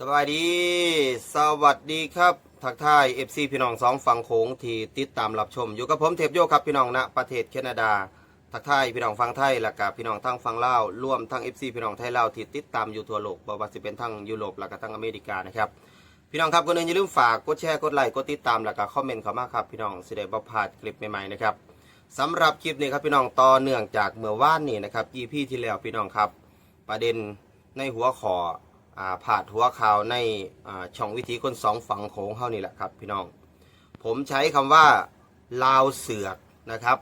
สวัสดี สวัสดีครับ ทักทาย FC พี่น้องสองฝั่งโขงที่ติดตามรับชม อยู่กับผมเทพโยครับพี่น้องณประเทศแคนาดา ทักทายพี่น้องฟังไทยและกับพี่น้องทั้งฟังลาวร่วมทั้ง FC พี่น้องไทยลาวที่ติดตามอยู่ทั่วโลกบ่ว่าสิเป็นทั้งยุโรปและก็ทั้งอเมริกานะครับพี่น้องครับก็นึงอย่าลืมฝากกดแชร์กดไลค์กดติดตามและก็คอมเมนต์เข้ามาครับพี่น้องสิได้บ่พลาดคลิปใหม่ๆนะครับสำหรับคลิปนี้ครับพี่น้องต่อเนื่องจากเมื่อวานนี้นะครับ EP ที่แล้วพี่น้องครับ ประเด็นในหัวขออ่า ผ่าหัวข่าวในช่องวิธีคนสองฝั่งโขงเฮานี่แหละครับพี่น้อง ผมใช้คำว่าลาวเสือกนะครับ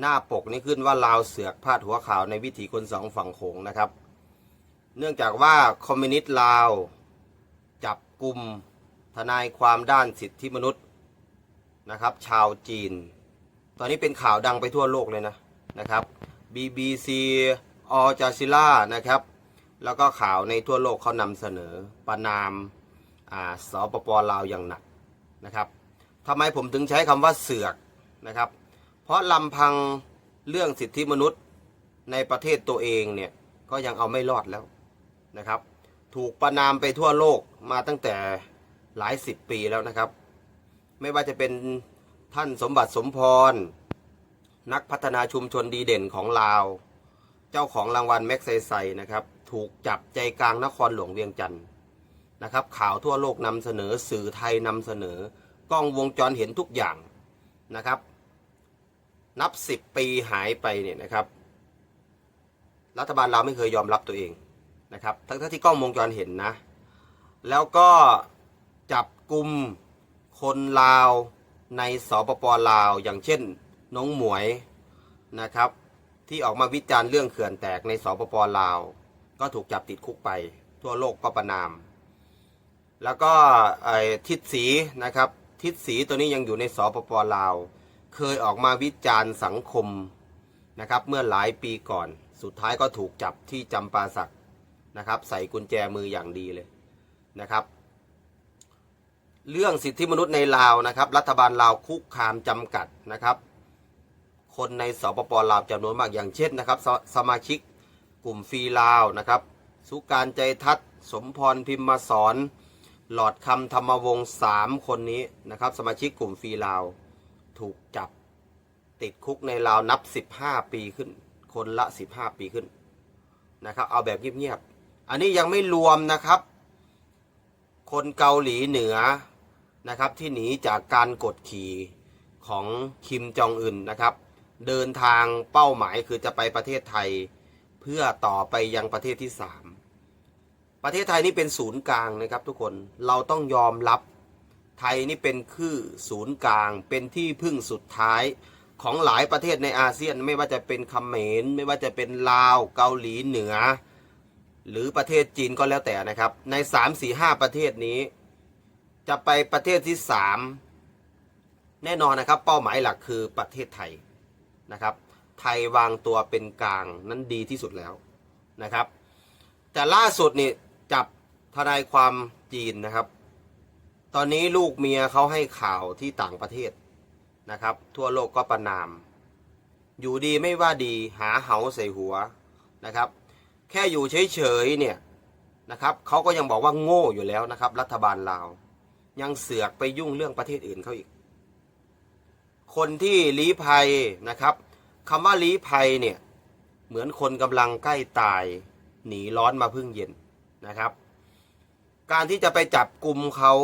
หน้าปกนี่ขึ้นว่าลาวเสือกพาดหัวข่าวในวิถีคนสองฝั่งโขงนะครับ เนื่องจากว่าคอมมิวนิสต์ลาว จับกลุ่มทนายความด้านสิทธิมนุษย์นะครับ ชาวจีน ตอนนี้เป็นข่าวดังไปทั่วโลกเลยนะนะครับ BBC ออจาซิล่านะครับ แล้วก็ข่าวในทั่วโลกเขานำเสนอประนามอ่าสปปลาวอย่างหนักนะครับทำไมผมถึงใช้คำว่าเสือกนะครับ เพราะลำพังเรื่องสิทธิมนุษย์ในประเทศตัวเองเนี่ยก็ยังเอาไม่รอดแล้วนะครับ ถูกประนามไปทั่วโลกมาตั้งแต่หลายสิบปีแล้วนะครับ ไม่ว่าจะเป็นท่านสมบัติสมพร นักพัฒนาชุมชนดีเด่นของลาว เจ้าของรางวัลแม็กไซไซนะครับ ถูกจับใจกลางนครหลวงเวียงจันทร์นะครับ ข่าวทั่วโลกนำเสนอสื่อไทยนำเสนอกล้องวงจรเห็นทุกอย่างนะครับ นับสิบปีหายไปเนี่ยนะครับ รัฐบาลเราไม่เคยยอมรับตัวเองนะครับ ทั้งที่กล้องวงจรเห็นนะ แล้วก็จับกลุ่มคนลาวในสปปลาว อย่างเช่นน้องหมวยนะครับ ที่ออกมาวิจารณ์เรื่องเขื่อนแตกในสปปลาว ก็ถูกจับติดคุกไป ทั่วโลกก็ประนาม แล้วก็ทิศสีนะครับ ทิศสีตัวนี้ยังอยู่ในสปปลาว เคยออกมาวิจารณ์สังคมนะครับ เมื่อหลายปีก่อน สุดท้ายก็ถูกจับที่จำปาสักนะครับ ใส่กุญแจมืออย่างดีเลยนะครับ เรื่องสิทธิมนุษย์ในลาวนะครับ รัฐบาลลาวคุกคามจำกัดนะครับ คนในสปปลาวจำนวนมากอย่างเช่นนะครับสสมาชิก กลุ่มฟรีลาวนะครับ สุการใจทัศน์สมพรพิมมาสอน หลอดคำธรรมวงศ์สามคนนี้นะครับ สมาชิกกลุ่มฟรีลาวถูกจับติดคุกในลาวนับ 15 ปีขึ้น คนละ 15 ปีขึ้นนะครับ เอาแบบเงียบๆ อันนี้ยังไม่รวมนะครับ คนเกาหลีเหนือนะครับที่หนีจากการกดขี่ของคิมจองอึนนะครับ เดินทางเป้าหมายคือจะไปประเทศไทย เพื่อต่อไปยังประเทศที่สามประเทศไทยนี่เป็นศูนย์กลางนะครับทุกคนเราต้องยอมรับไทยนี่เป็นคือศูนย์กลาง เป็นที่พึ่งสุดท้ายของหลายประเทศในอาเซียนไม่ว่าจะเป็นเขมรไม่ว่าจะเป็นลาวเกาหลีเหนือ หรือประเทศจีนก็แล้วแต่นะครับ ในสามสี่ห้าประเทศนี้ จะไปประเทศที่สามแน่นอนนะครับ เป้าหมายหลักคือประเทศไทยนะครับ ไทยวางตัวเป็นกลางนั้นดีที่สุดแล้วนะครับ แต่ล่าสุดนี่จับทนายความจีนนะครับ ตอนนี้ลูกเมียเขาให้ข่าวที่ต่างประเทศนะครับ ทั่วโลกก็ประนาม อยู่ดีไม่ว่าดีหาเหาใส่หัวนะครับ แค่อยู่เฉยๆเนี่ยนะครับเขาก็ยังบอกว่าโง่อยู่แล้วนะครับ รัฐบาลลาว ยังเสือกไปยุ่งเรื่องประเทศอื่นเขาอีก คนที่ลี้ภัยนะครับ คำว่าลี้ภัยเนี่ยเหมือนคนกำลังใกล้ตายหนีร้อนมาพึ่งเย็นนะครับ การที่จะไปจับกลุ่มเขา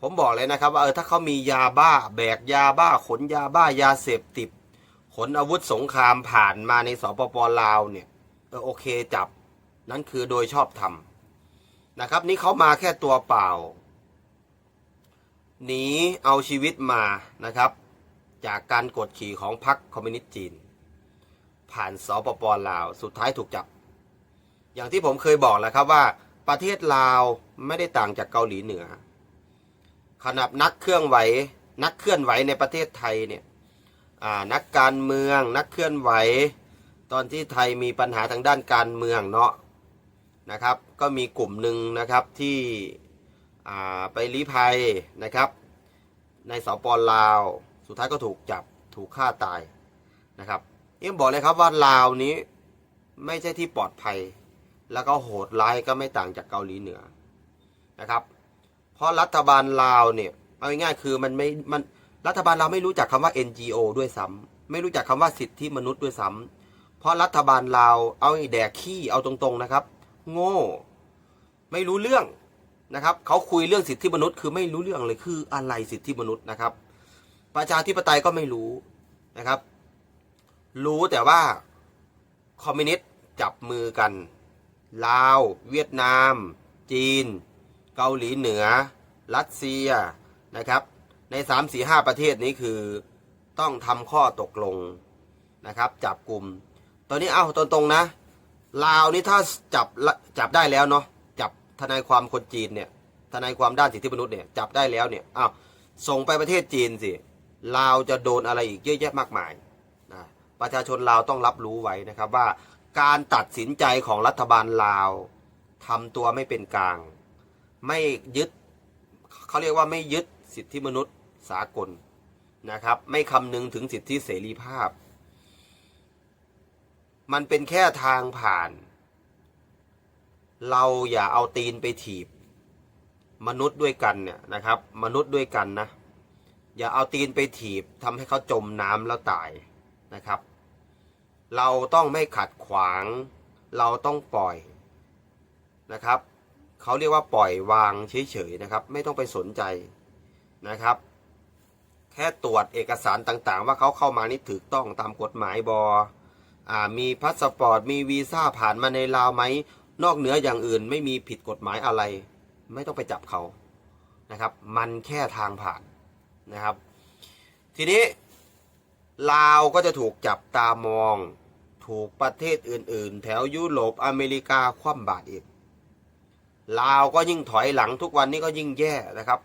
ผมบอกเลยนะครับว่าเออถ้าเขามียาบ้าแบกยาบ้าขนยาบ้ายาเสพติดขนอาวุธสงครามผ่านมาในสปปลาวเนี่ยเออโอเคจับนั่นคือโดยชอบธรรมนะครับ นี่เขามาแค่ตัวเปล่าหนีเอาชีวิตมานะครับ จากการกดขี่ของพรรคคอมมิวนิสต์จีน ผ่านสปปลาวสุดท้ายถูกจับ อย่างที่ผมเคยบอกแล้วครับว่า ประเทศลาวไม่ได้ต่างจากเกาหลีเหนือ ขนาดนักเคลื่อนไหวนักเคลื่อนไหวในประเทศไทยเนี่ยนักการเมืองนักเคลื่อนไหว ตอนที่ไทยมีปัญหาทางด้านการเมืองเนาะนะครับ ก็มีกลุ่มหนึ่งนะครับที่ไปลี้ภัยนะครับ ในสปปลาว สุดท้ายก็ถูกจับถูกฆ่าตายนะครับยังบอกเลยครับว่าลาวนี้ไม่ใช่ที่ปลอดภัย แล้วก็โหดร้ายก็ไม่ต่างจากเกาหลีเหนือนะครับเพราะรัฐบาลลาวเนี่ยเอาง่ายๆคือมันไม่มันรัฐบาลเราวไม่รู้จักคำว่า NGO ด้วยซ้ำไม่รู้จักคำว่าสิทธิมนุษย์ด้วยซ้ำเพราะรัฐบาลลาวเอาไอ้แดกขี้เอาตรงๆนะครับ โง่ไม่รู้เรื่องนะครับเขาคุยเรื่องสิทธิมนุษย์คือไม่รู้เรื่องเลยคืออะไรสิทธิมนุษย์นะครับ ประชาธิปไตยก็ไม่รู้นะครับ รู้แต่ว่าคอมมิวนิสต์จับมือกันลาว เวียดนาม จีน เกาหลีเหนือ รัสเซียนะครับ ใน 3 4 5 ประเทศนี้คือต้องทำข้อตกลงนะครับ จับกลุ่มตอนนี้เอาตรงๆนะลาวนี่ถ้าจับจับได้แล้วเนาะจับทนายความคนจีนเนี่ยทนายความด้านสิทธิมนุษย์เนี่ยจับได้แล้วเนี่ยอ้าวส่งไปประเทศจีนสิ ลาวจะโดนอะไรอีกเยอะแยะมากมายนะประชาชนลาวต้องรับรู้ไว้นะครับว่าการตัดสินใจของรัฐบาลลาวทำตัวไม่เป็นกลาง ไม่ยึดเขาเรียกว่าไม่ยึดสิทธิมนุษย์สากลนะครับ ไม่คำนึงถึงสิทธิเสรีภาพ มันเป็นแค่ทางผ่าน เราอย่าเอาตีนไปถีบ มนุษย์ด้วยกันเนี่ยนะครับ มนุษย์ด้วยกันนะ อย่าเอาตีนไปถีบทำให้เขาจมน้ำแล้วตายนะครับ เราต้องไม่ขัดขวาง เราต้องปล่อยนะครับเขาเรียกว่าปล่อยวางเฉยๆนะครับ ไม่ต้องไปสนใจนะครับ แค่ตรวจเอกสารต่างๆ ว่าเขาเข้ามานี่ถูกต้องตามกฎหมายบออมีพาสปอร์ตมีวีซ่าผ่านมาในลาวไหมนอกเหนืออย่างอื่นไม่มีผิดกฎหมายอะไร ไม่ต้องไปจับเขานะครับ มันแค่ทางผ่าน นะครับ ทีนี้ลาวก็จะถูกจับตามอง ถูกประเทศอื่น ๆ แถวยุโรปอเมริกาคว่ำบาตรอีกลาวก็ยิ่งถอยหลังทุกวันนี้ก็ยิ่งแย่นะครับ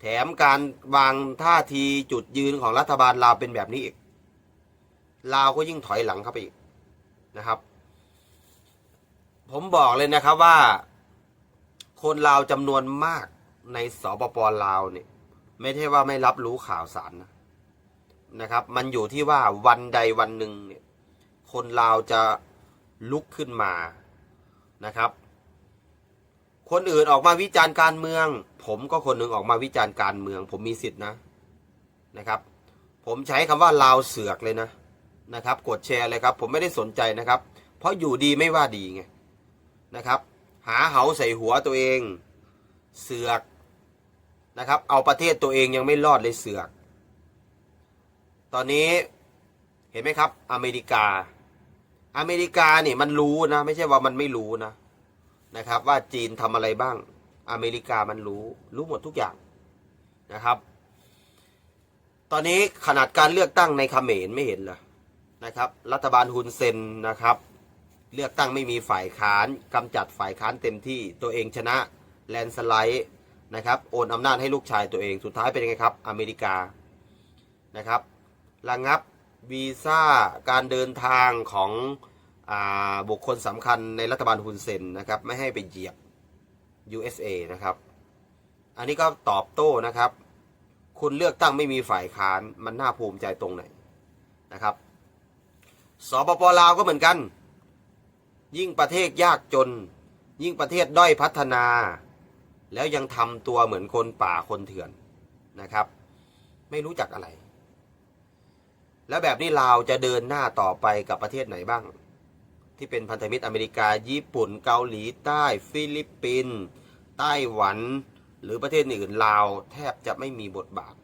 แถมการวางท่าทีจุดยืนของรัฐบาลลาวเป็นแบบนี้อีกลาวก็ยิ่งถอยหลังเข้าไปอีกนะครับ ผมบอกเลยนะครับว่า คนลาวจำนวนมากในสปปลาวเนี่ย ไม่ใช่ว่าไม่รับรู้ข่าวสารนะนะครับ มันอยู่ที่ว่าวันใดวันหนึ่งเนี่ยคนลาวจะลุกขึ้นมานะครับ คนอื่นออกมาวิจารณ์การเมือง ผมก็คนหนึ่งออกมาวิจารณ์การเมือง ผมมีสิทธินะนะครับ ผมใช้คำว่าลาวเสือกเลยนะนะครับ กดแชร์เลยครับ ผมไม่ได้สนใจนะครับ เพราะอยู่ดีไม่ว่าดีไงนะครับ หาเหาใส่หัวตัวเอง เสือก นะครับ เอาประเทศตัวเองยังไม่รอดเลยเสือก ตอนนี้เห็นไหมครับ อเมริกา อเมริกาเนี่ยมันรู้นะ ไม่ใช่ว่ามันไม่รู้นะนะครับ ว่าจีนทำอะไรบ้าง อเมริกามันรู้ รู้หมดทุกอย่างนะครับ ตอนนี้ขนาดการเลือกตั้งในเขมรไม่เห็นเหรอนะครับ รัฐบาลฮุนเซนนะครับ เลือกตั้งไม่มีฝ่ายค้านกำจัดฝ่ายค้านเต็มที่ตัวเองชนะแลนสไลด์ นะครับโอนอำนาจให้ลูกชายตัวเองสุดท้ายเป็นยังไงครับอเมริกานะครับระงับวีซ่าการเดินทางของอบุคคลสำคัญในรัฐบาลฮุนเซนนะครับไม่ให้ไปเหยียบ USA นะครับอันนี้ก็ตอบโต้นะครับ คุณเลือกตั้งไม่มีฝ่ายค้านมันน่าภูมิใจตรงไหนนะครับสปปลาวก็เหมือนกัน ยิ่งประเทศยากจน ยิ่งประเทศด้อยพัฒนา แล้วยังทำตัวเหมือนคนป่าคนเถื่อนนะครับ ไม่รู้จักอะไร แล้วแบบนี้ลาวจะเดินหน้าต่อไปกับประเทศไหนบ้าง ที่เป็นพันธมิตรอเมริกา ญี่ปุ่น เกาหลีใต้ ฟิลิปปินส์ไต้หวัน หรือประเทศอื่นลาวแทบจะไม่มีบทบาท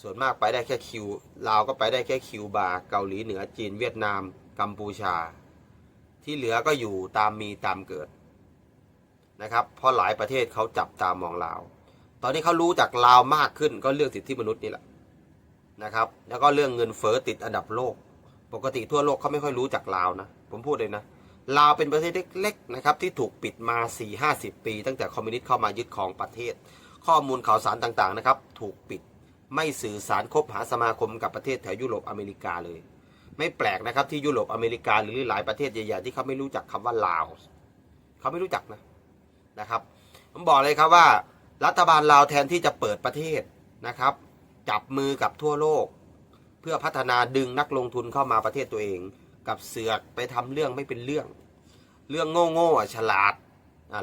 ส่วนมากไปได้แค่คิวลาวก็ไปได้แค่คิวบาเกาหลีเหนือจีนเวียดนาม กัมพูชา ที่เหลือก็อยู่ตามมีตามเกิด นะครับเพราะหลายประเทศเขาจับตามองลาว ตอนนี้เขารู้จากลาวมากขึ้นก็เรื่องสิทธิมนุษย์นี่แหละนะครับ แล้วก็เรื่องเงินเฟ้อติดอันดับโลก ปกติทั่วโลกเขาไม่ค่อยรู้จักลาวนะ ผมพูดเลยนะลาวเป็นประเทศเล็กๆนะครับที่ถูกปิดมา 4-50 ปี ตั้งแต่คอมมิวนิสต์เข้ามายึดครองประเทศ ข้อมูลข่าวสารต่างๆนะครับถูกปิดไม่สื่อสารคบหาสมาคมกับประเทศแถวยุโรปอเมริกาเลย ไม่แปลกนะครับที่ยุโรปอเมริกาหรือหลายประเทศใหญ่ๆที่เขาไม่รู้จักคำว่าลาวเขาไม่รู้จักนะ นะครับ ผมบอกเลยครับว่า รัฐบาลลาวแทนที่จะเปิดประเทศนะครับ จับมือกับทั่วโลก เพื่อพัฒนาดึงนักลงทุนเข้ามาประเทศตัวเอง กับเสือกไปทำเรื่องไม่เป็นเรื่อง เรื่องโง่ๆอ่ฉลาด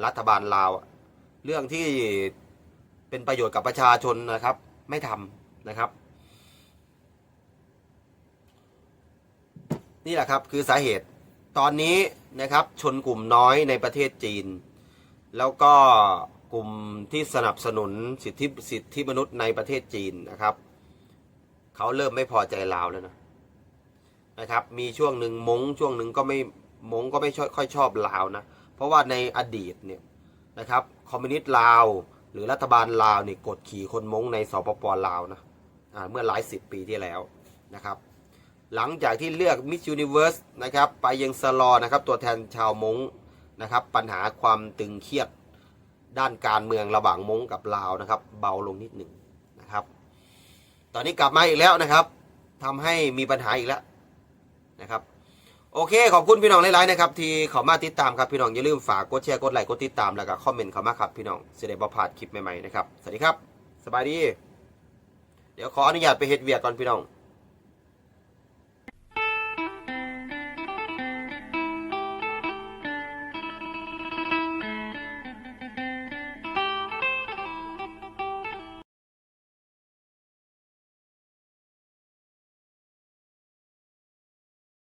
รัฐบาลลาว เรื่องที่เป็นประโยชน์กับประชาชนนะครับ ไม่ทำนะครับนี่แหละครับคือสาเหตุตอนนี้นะครับชนกลุ่มน้อยในประเทศจีน แล้วก็กลุ่มที่สนับสนุนสิทธิสิทธิมนุษย์ในประเทศจีนนะครับ เขาเริ่มไม่พอใจลาวแล้วนะนะครับ มีช่วงหนึ่งมงช่วงหนึ่งก็ไม่มงก็ไม่ค่อยชอบลาวนะ เพราะว่าในอดีตเนี่ยนะครับคอมมิวนิสต์ลาว หรือรัฐบาลลาวนี่กดขี่คนมงในสปปลาวนะเมื่อหลายสิบปีที่แล้วนะครับหลังจากที่เลือกมิส s u นิเวิร์สนะครับ ไปยังสลอนะครับ ตัวแทนชาวมง นะครับ ปัญหาความตึงเครียดด้านการเมืองระหว่างมงกับลาวนะครับ เบาลงนิดหนึ่งนะครับ ตอนนี้กลับมาอีกแล้วนะครับทำให้มีปัญหาอีกแล้วนะครับ โอเค ขอบคุณพี่น้องหลายๆนะครับ ที่เข้ามาติดตามครับพี่น้องอย่าลืมฝากกดแชร์กดไลค์กดติดตามแล้วก็คอมเมนต์เข้ามาครับพี่น้องจะได้บ่พาดคลิปใหม่ๆนะครับสวัสดีครับ สบายดี เดี๋ยวขออนุญาตไปเฮ็ดเวียกก่อนพี่น้อง